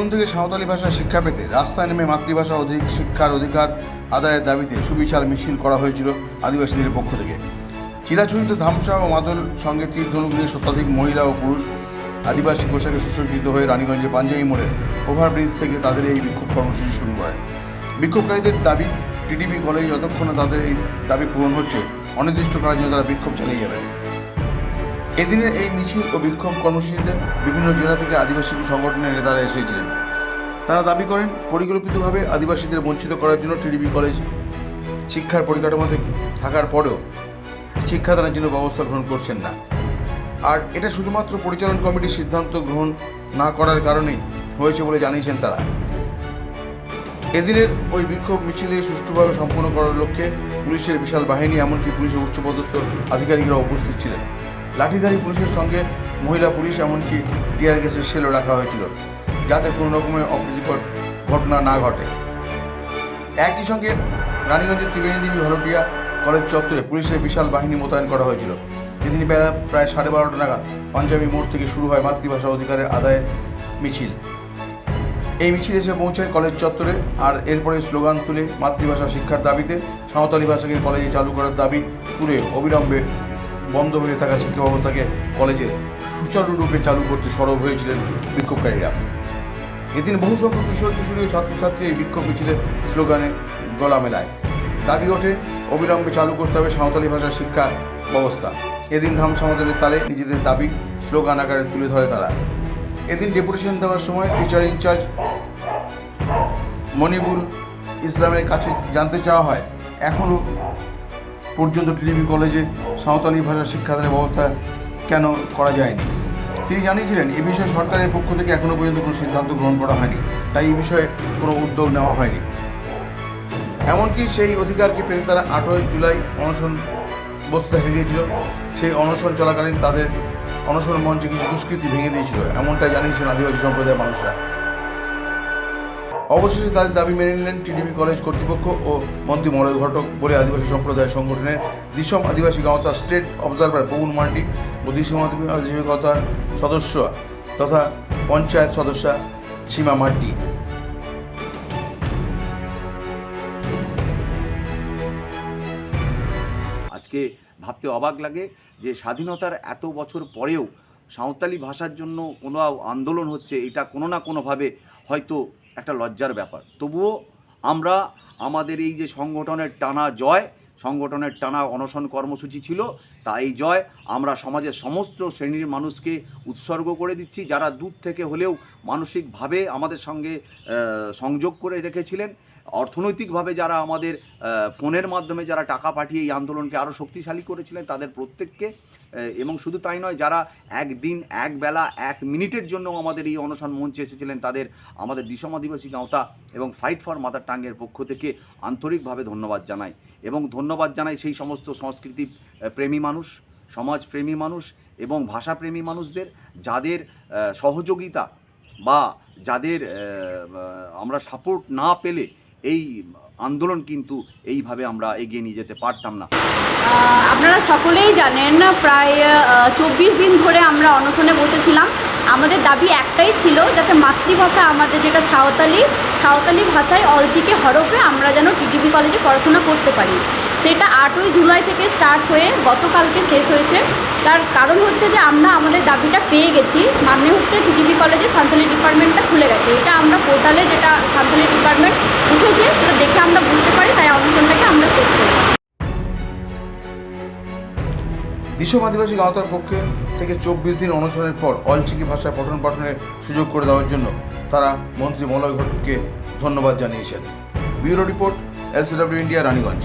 নতুন থেকে সাঁওতালি ভাষা শিক্ষা পেতে রাস্তায় নেমে মাতৃভাষা অধিক শিক্ষার অধিকার আদায়ের দাবিতে সুবিশাল মিছিল করা হয়েছিল আদিবাসীদের পক্ষ থেকে। চিরাচরিত ধামসা ও মাদল সঙ্গে তীর ধনুক নিয়ে শতাধিক মহিলা ও পুরুষ আদিবাসী পোশাকে সুসজ্জিত হয়ে রানীগঞ্জের পাঞ্জাবি মোড়ে ওভারব্রিজ থেকে তাদের এই বিক্ষোভ কর্মসূচি শুরু করেন বিক্ষোভকারীদের দাবি, টিডিপি কলেজ যতক্ষণ না তাদের এই দাবি পূরণ হচ্ছে অনির্দিষ্ট অনির্দিষ্টকালের জন্য তারা বিক্ষোভ চালিয়ে যাবেন এদিনের এই মিছিল ও বিক্ষোভ কর্মসূচিতে বিভিন্ন জেলা থেকে আদিবাসী সংগঠনের নেতারা এসেছিলেন। তারা দাবি করেন, পরিকল্পিতভাবে আদিবাসীদের বঞ্চিত করার জন্য টিডিবি কলেজ শিক্ষার পরিকাঠামোতে থাকার পরেও শিক্ষাদানের জন্য ব্যবস্থা গ্রহণ করছেন না। আর এটা শুধুমাত্র পরিচালন কমিটির সিদ্ধান্ত গ্রহণ না করার কারণেই হয়েছে বলে জানিয়েছেন তারা। এদিনের ওই বিক্ষোভ মিছিলে সুষ্ঠুভাবে সম্পন্ন করার লক্ষ্যে পুলিশের বিশাল বাহিনী এমনকি পুলিশের উচ্চপদস্থ আধিকারিকরা উপস্থিত ছিলেন। লাঠিধারী পুলিশের সঙ্গে মহিলা পুলিশ এমনকি টিয়ার গ্যাসের সেলও রাখা হয়েছিল। যাতে কোনো রকমের অপ্রীতিকর ঘটনা না ঘটে। একই সঙ্গে রানীগঞ্জের ত্রিবেণী দেবী হলটিয়া কলেজ চত্বরে পুলিশের বিশাল বাহিনী মোতায়েন করা হয়েছিল। এদিন বেলা প্রায় সাড়ে বারোটা নাগাদ পাঞ্জাবি মোড় থেকে শুরু হয় মাতৃভাষা অধিকারের আদায় মিছিল। এই মিছিল এসে পৌঁছায় কলেজ চত্বরে আর এরপরে স্লোগান তুলে মাতৃভাষা শিক্ষার দাবিতে সাঁওতালি ভাষাকে কলেজে চালু করার দাবি তুলে অবিলম্বে বন্ধ হয়ে থাকা শিক্ষা ব্যবস্থাকে কলেজে সুচারুরূপে চালু করতে সরব হয়েছিলেন বিক্ষোভকারীরা। এদিন বহু সংখ্যক কিশোর কিশোরী ছাত্রছাত্রী এই বিক্ষোভ মিছিলের স্লোগানে গলা মেলায় দাবি ওঠে, অবিলম্বে চালু করতে হবে সাঁওতালি ভাষার শিক্ষা ব্যবস্থা। এদিন ধাম সমাধানের তালে নিজেদের দাবি, স্লোগান আকারে তুলে ধরে তারা। এদিন ডেপুটেশন দেওয়ার সময় টিচার ইনচার্জ মনিবুল ইসলামের কাছে জানতে চাওয়া হয় এখনও পর্যন্ত টিডিপি কলেজে সাঁওতালি ভাষা শিক্ষাদানের ব্যবস্থা কেন করা যায়নি? তিনি জানিয়েছিলেন, এ বিষয়ে সরকারের পক্ষ থেকে এখনও পর্যন্ত কোনো সিদ্ধান্ত গ্রহণ করা হয়নি, তাই এই বিষয়ে কোনো উদ্যোগ নেওয়া হয়নি। এমনকি সেই অধিকারকে পেতে তারা আটই জুলাই অনশন বসতে দেখা গিয়েছিল সেই অনশন চলাকালীন তাদের অনশন মঞ্চে কিছু দুষ্কৃতি ভেঙে দিয়েছিল, এমনটাই জানিয়েছেন আদিবাসী সম্প্রদায়ের মানুষরা। অবশেষে তাদের দাবি মেনে নিলেন টিডিপি কলেজ কর্তৃপক্ষ ও মন্ত্রী মলয় ঘটক বলে আদিবাসী সম্প্রদায় সংগঠনের দিশম আদিবাসী গাঁওতা স্টেট অবজারভার পবন মান্ডি আদিবাসী সদস্য তথা পঞ্চায়েত সদস্যা সীমা মাড্ডি। আজকে ভাবতে অবাক লাগে যে স্বাধীনতার এত বছর পরেও সাঁওতালি ভাষার জন্য কোনো আন্দোলন হচ্ছে, এটা কোনো না কোনোভাবে হয়তো একটা লজ্জার ব্যাপার। তবুও আমরা আমাদের এই যে সংগঠনের টানা জয়, সংগঠনের টানা অনশন কর্মসূচি ছিল তা এই জয়, আমরা সমাজের সমস্ত শ্রেণির মানুষকে উৎসর্গ করে দিচ্ছি, যারা দূর থেকে হলেও মানসিকভাবে আমাদের সঙ্গে সংযোগ করে রেখেছিলেন। অর্থনৈতিকভাবে যারা আমাদের ফোনের মাধ্যমে যারা টাকা পাঠিয়ে এই আন্দোলনকে আরও শক্তিশালী করেছিলেন, তাদের প্রত্যেককে এবং শুধু তাই নয়, যারা একদিন এক বেলা এক মিনিটের জন্য আমাদের এই অনশন মঞ্চে এসেছিলেন, তাদের, আমাদের দিশম আদিবাসী গাঁওতা এবং ফাইট ফর মাদার টাঙ্গের পক্ষ থেকে আন্তরিকভাবে ধন্যবাদ জানাই। এবং ধন্যবাদ জানাই সেই সমস্ত সংস্কৃতি প্রেমী মানুষ, সমাজপ্রেমী মানুষ এবং ভাষাপ্রেমী মানুষদের যাদের সহযোগিতা বা যাদের আমরা সাপোর্ট না পেলে এই আন্দোলন কিন্তু এইভাবে আমরা এগিয়ে নিয়ে যেতে পারতাম না। আপনারা সকলেই জানেন প্রায় চব্বিশ দিন ধরে আমরা অনশনে বসেছিলাম। আমাদের দাবি একটাই ছিল যাতে মাতৃভাষা আমাদের যেটা সাঁওতালি সাঁওতালি ভাষায় অলচিকে হরফে আমরা যেন টিটিভি কলেজে পড়াশোনা করতে পারি। সেটা আটই জুলাই থেকে স্টার্ট হয়ে গতকালকে শেষ হয়েছে। তার কারণ হচ্ছে যে আমরা আমাদের দাবিটা পেয়ে গেছি। মানে হচ্ছে টিটিভি কলেজে সাঁওতালি ডিপার্টমেন্টটা খুলে গেছে। এটা আমরা পোর্টালে যেটা সাঁওতালি ডিপার্টমেন্ট উঠেছে, সেটা দেখে আমরা বুঝতে পারি, তাই অনশনটাকে আমরা শেষ করি। দিশম আদিবাসী গাঁওতার পক্ষে থেকে চব্বিশ দিন অনশনের পর অলচিকি ভাষায় পঠন পাঠনের সুযোগ করে দেওয়ার জন্য তারা মন্ত্রী মলয় ঘটককে ধন্যবাদ জানিয়েছেন। Bureau report LCW India Raniganj.